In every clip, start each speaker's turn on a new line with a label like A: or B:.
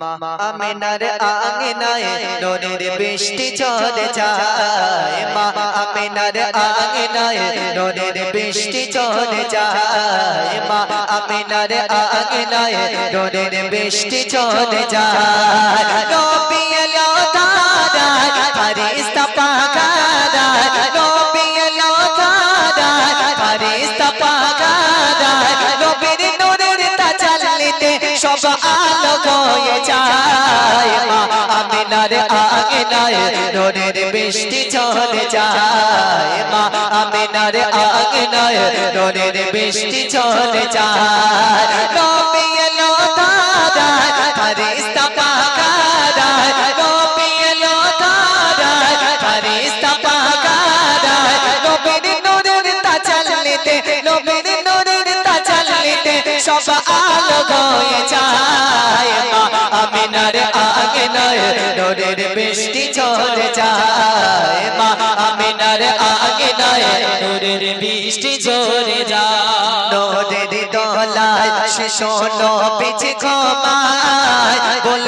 A: মা আমিনার আঙিনায় নদীর বৃষ্টি চলে যায়। মা আমিনার আঙিনায় নদীর বৃষ্টি চলে যায়। মা আমিনার আঙিনায় নদীর বৃষ্টি চলে যায়। নবী এলো সব আলো হয়ে যায় মা। আমিনার আঙিনায় নূরের বৃষ্টি চলে যায় মা। আমিনার আঙিনায় নূরের বৃষ্টি চলে যায়। নবী এলো পাকারায় হয়ে যায়, মা আমিনার আগিনায় নূরের বৃষ্টি চলে যায়, মা আমিনার আগিনায়
B: নূরের বৃষ্টি ঝরে যায়
A: শোনো, পিছে ক্ষমায় বল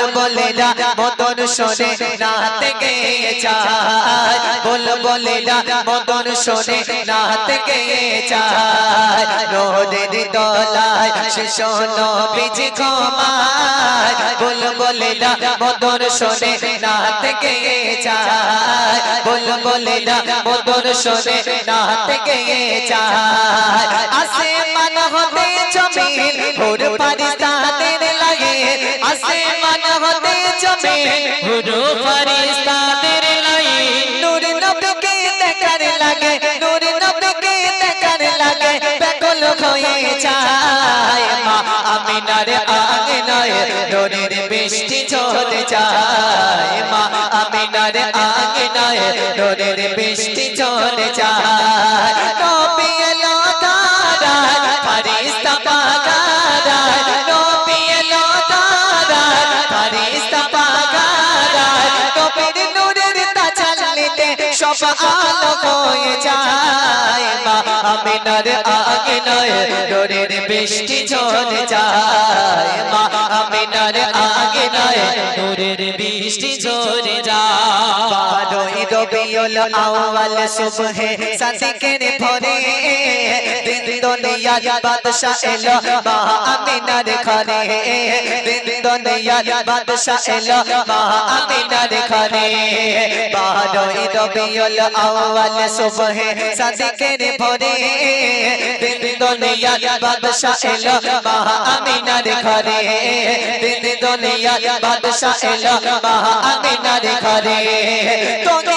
A: চায় বল বলেলা মদন শোনে নাতে গিয়ে চায় নূরের দলায় সে শোনো, পিছে ক্ষমায় বল বলেলা মদন শোনে নাতে গিয়ে চায় বল বলেলা মদন শোনে নাতে গিয়ে চায় আসে মন হতে ভোর পারিস্তানের লাগে আসে মন হতে জমিন
B: হুরু ফারিস্তাদের লাই
A: নূর নবীকে দেখার লাগে, নূর নবীকে দেখার লাগে বেকল হয়ে যায়। মা আমিনার আঙিনায় নূরের বৃষ্টি চলে যায়। মা আমিনার আঙিনায় নূরের বৃষ্টি চলে যায়। আলো হয়ে যায় মা আমিনার নয় ডোরের বৃষ্টি ঝরে যায় মা আমিনার নয়
B: ডোরের বৃষ্টি ঝরে যায়।
A: বারোই রবিউল আউয়াল সুবহে সাদিকের ভরে দিন দুনিয়ার বাদশা এলো মা আমিনার ঘরে দিন দুনিয়ার বাদশা এলো মা আমিনার ঘরে বারোই রবিউল আউয়াল সুবহে সাদিকের ভরে দিন দুনিয়ার বাদশা এলো মা আমিনার ঘরে দিন দুনিয়ার বাদশা এলো মা আমিনার ঘরে তোকে তেরি তাঙ্গা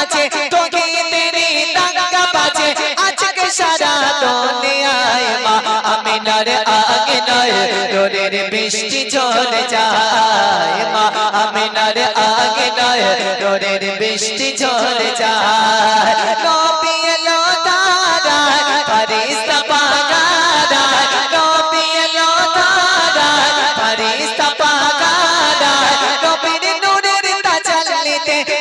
A: বাজে, তোকে তেরে দাঙ্গা বাজে। আজকে সারা দুনিয়ায় মা আমিনার আগে নয় তোরের বৃষ্টি চলে যায়। মা আমিনার আগে নয় তোরের বৃষ্টি চলে যায়।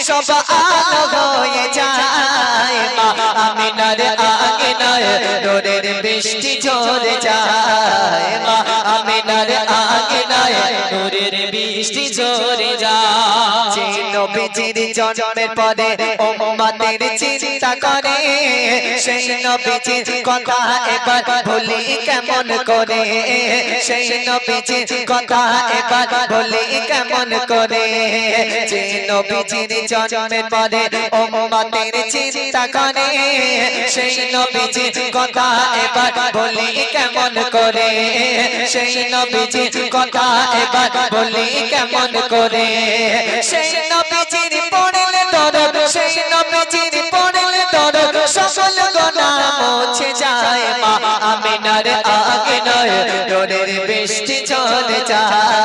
A: সব আলো হয়ে যায় মা আমিনার নয় বৃষ্টি ঝরে যায় মা আমিনার নয়
B: বৃষ্টি ঝরে যায়।
A: নবীজির জন্মের পরে উম্মতের চিন্তা করে, সেই নবীজির কথা এবার ভুলি কেমন করে? সেই নবীজির কথা এবার ভুলি কেমন করে? যে নবীজির জন্মের পরে চিন্তা করে, সেই নবীজির কথা এবার ভুলি কেমন করে? সেই নবীজির কথা এবার ভুলি কেমন করে? সেই পড়লে সেই পড়লে সকল গোনা মুছে যায় মা আমিনার আগে নয় বৃষ্টি চলে যায়।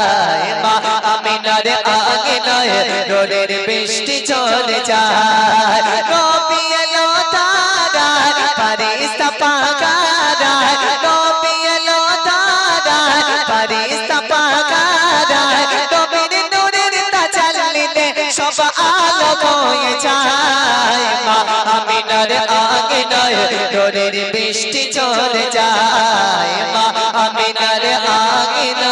A: আমিনার আগে নয় তোরের বৃষ্টি চলে যায় নবী এলো তারায় ফারিস্তা পাকারায় নবী এলো তারায় ফারিস্তা পাকারায় নবীর নূরের তাজাল্লিতে সব আলো হয়ে যায় মা আমিনার আগে নয় তোরের বৃষ্টি চলে যায় মা আমিনার আগে